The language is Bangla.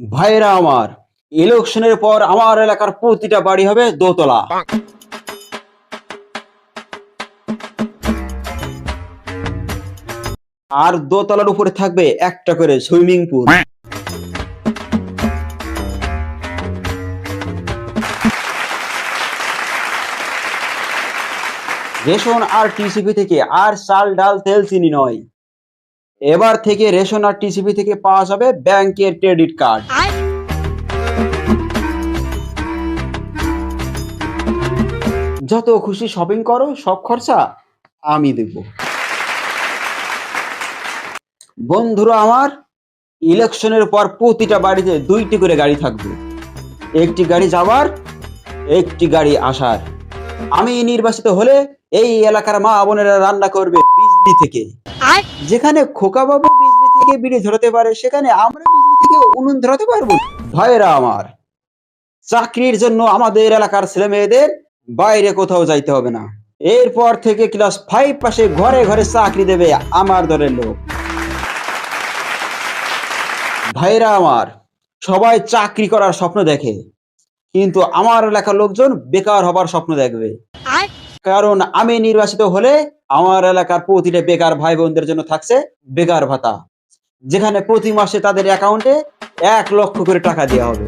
ভাইরা আমার ইলেকশনের পর আমার এলাকার প্রতিটা বাড়ি হবে দোতলা। আর দোতলার উপরে থাকবে একটা করে সুইমিং পুল। রেশন আর টিসিপি থেকে আর চাল, ডাল, তেল, চিনি নয়। এবার থেকে রেশন আর টিসিপি থেকে পাওয়া যাবে ব্যাংকের ক্রেডিট কার্ড। যত খুশি শপিং করো, সব খরচা আমি দেব। বন্ধুরা আমার, ইলেকশনের পর প্রতিটা বাড়িতে দুইটি করে গাড়ি থাকবে। একটি গাড়ি যাওয়ার, একটি গাড়ি আসার। আমি নির্বাচিত হলে এই এলাকার মা বোনেরা রান্না করবে বিজলি থেকে। যেখানে খোকাবাবু বিজলি থেকে বিড়ি ধরাতে পারে, সেখানে আমরা বিজলি থেকে উনুন ধরাতে পারব। ভাইরা আমার, চাকরির জন্য আমাদের এলাকার ছেলে মেয়েদের বাইরে কোথাও যাইতে হবে না। এরপর থেকে ক্লাস ফাইভ পাশে ঘরে ঘরে চাকরি দেবে আমার দলের লোক। ভাইরা আমার, সবাই চাকরি করার স্বপ্ন দেখে, কিন্তু আমার এলাকার লোকজন বেকার হবার স্বপ্ন দেখবে। কারণ আমি নির্বাচিত হলে আমার এলাকার প্রতিটা বেকার ভাই বোনদের জন্য থাকছে বেকার ভাতা। যেখানে প্রতি মাসে তাদের অ্যাকাউন্টে এক লক্ষ করে টাকা দেওয়া হবে।